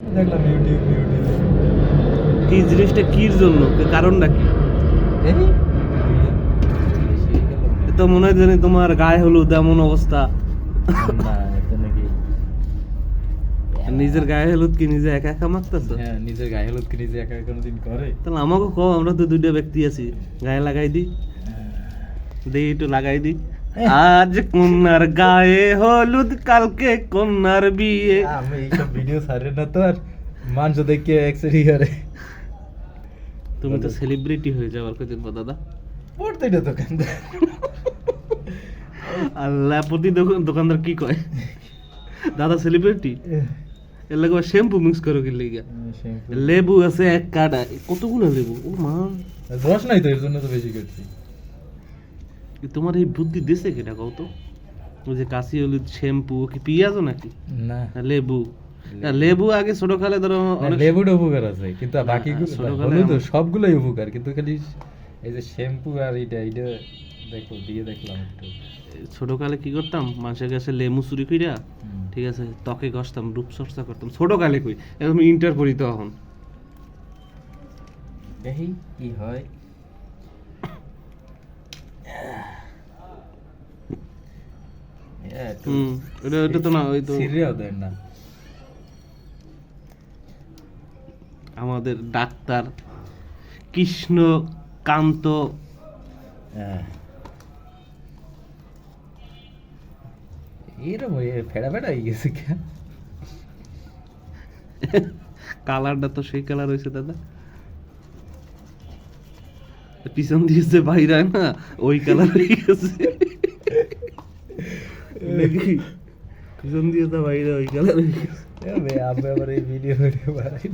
দেখলাম ইউটিউব ইউটিউবে কি জিনিসটা কির জন্য? কি- কারণটা কি? এই? তো মনে হয় জানি তোমার গায়ে হলুদ এমন অবস্থা। নিজের গায়ে হলুদ কি নিজে একা একা মাখতেছো? হ্যাঁ নিজের গায়ে হলুদ কি নিজে একা কোনোদিন করে? তাহলে আমাকে কও আমরা তো দুইটা ব্যক্তি আছি। গায়ে লাগাই দি দেই একটু লাগাই দি আজ কন্যার গায়ে হলুদ কালকে কন্যার বিয়ে। আমি এইসব ভিডিও ছাড়ে না তো আর। মানুষ দেখে এক্সারি করে। তুমি তো সেলিব্রিটি হয়ে যাও আর কদিন পর দাদা। পড়তে এটা কেন আল্লাহ প্রতি দোকানদার কি কয়? দাদা সেলিব্রিটি এর লাগে শ্যাম্পু মিক্স করো কি লেগে? লেবু আছে এক কাটা। কতগুলো লেবু? ও মা। রস নাই তো এর জন্য তো বেশি করছি। তোমার এই বুদ্ধি দিছে কেটা কও তো ওই যে কাশি হলুদ শ্যাম্পু কি পিঁয়াজও নাকি? না। লেবু। লেবু। আগে ছোট কালে ধরো লেবুর উপকার আছে কিন্তু ছোটবেলায় হলুদ সবগুলোই উপকার কিন্তু খালি এই যে শ্যাম্পু আর এইটা এইটা দেখো দিয়ে দেখলাম একটু। ছোট কালে কি করতাম? মানুষের কাছে লেবু চুরি কইরা ঠিক আছে ত্বকে ঘষতাম রূপচর্চা করতাম। ছোট কালে কই? এখন ইন্টার পড়ি তখন দেখি কি হয়। হুম ওটা ওটা তো না ওই তো সিরিয়াও দেন না। আমাদের ডাক্তার কৃষ্ণ কান্ত। হ্যাঁ। এরম ফেড়া ফেড়া হয়ে গেছে কালারটা তো সেই কালার হয়েছে দাদা। পিছন দিয়ে যে বাইরে না ওই কালার হয়ে গেছে। দেখি পিছন দিয়ে তো বাইরে ওই কালার আমি আবার এই ভিডিও ভিডিও বানাই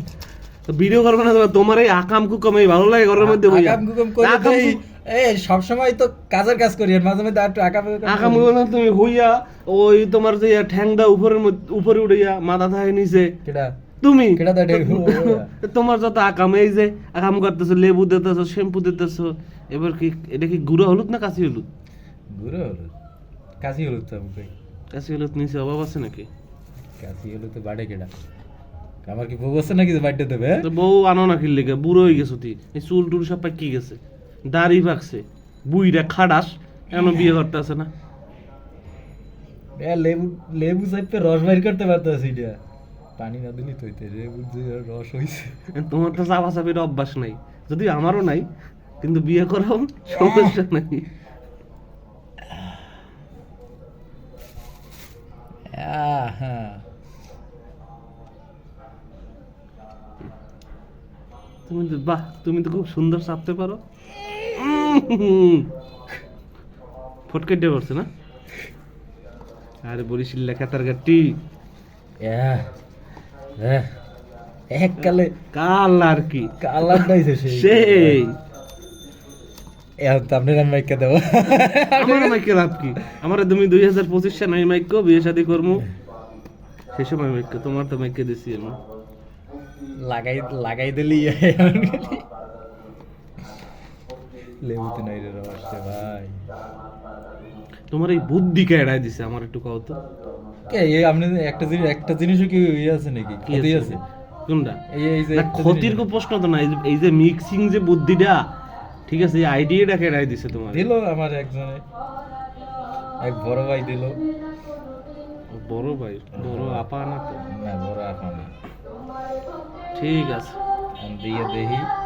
ভিডিও করব না তোমার এই আকাম কুকাম এই ভালো লাগে ঘরের মধ্যে বইয়া। আকাম কুকাম করে আকাম দেই। কু- এই সব সময় তো কাজের কাজ করি মাঝে মাঝে একটু আকাম আকাম না তুমি হইয়া ওই তোমার যে উপরের মধ্যে- উপরে উড়িয়া মাথা থাকে নিচে কেডা? তুমি? তোমার যত আকাম এই যে আকাম করতেছো লেবু দিতেছো শ্যাম্পু দিতেছো এবার কি এটা কি গুঁড়ো হলুদ না কাঁচি হলুদ? গুঁড়ো হলুদ। কাশি হলুদ তো হলুদ নিচে অভাব আছে নাকি? কাশি হলুদ তো বাড়ে কেডা? আমার কি বউ আছে নাকি বাড়তে দেবে হ্যাঁ? বউ আনো না কিনলে বুড়ো হয়ে গেছো তুই। এই চুল টুল সব কি গেছে? দাড়ি পাকছে বুইরা খাডাস এমন বিয়ে করতে আছে না। লেবু লেবু রস বাইর করতে পারতেছি এটা পানি না দিলি তো লেবু যে রস হইছে। তোমার তো চাপা চাপির অভ্যাস নাই। যদি আমারও নাই কিন্তু বিয়ে করাও সমস্যা নাই। হ্যাঁ। তুমি তো বাহ তুমি তো খুব সুন্দর চাপতে পারো। ফটকে না? আরে বরিশিল লেখা তার গাটি এক কালে কাল আর কি? কালার নাইছে সেই। সেই। আপনার মাইকা দেবো? আমার মাইকে লাভ কি? আমার তুমি দুই হাজার পঁচিশ সালে আমি মাইক বিয়ে শাদি করব সেই সময় তোমার তো দিছি আমি। লাগাই লাগাই দিলি। লেবুতে নাই রে ভাই। তোমার এই বুদ্ধি কে এড়াই দিছে? আমার একটু কও তো। কে এই আপনি একটা জিনিস একটা জিনিসও কি ইয়ে আছে নাকি? ক্ষতি আছে? কোনটা? এই এই যে ক্ষতির কোনো প্রশ্ন তো না এই যে- মিক্সিং যে বুদ্ধিটা ঠিক আছে এই আইডিয়াটা কে এড়াই দিছে তোমার? দিল আমার একজনে। এক বড় ভাই দিল। বড় ভাই বড় আপা না তো? না বড় আপা না। ঠিক আছে। দিয়ে দেখি।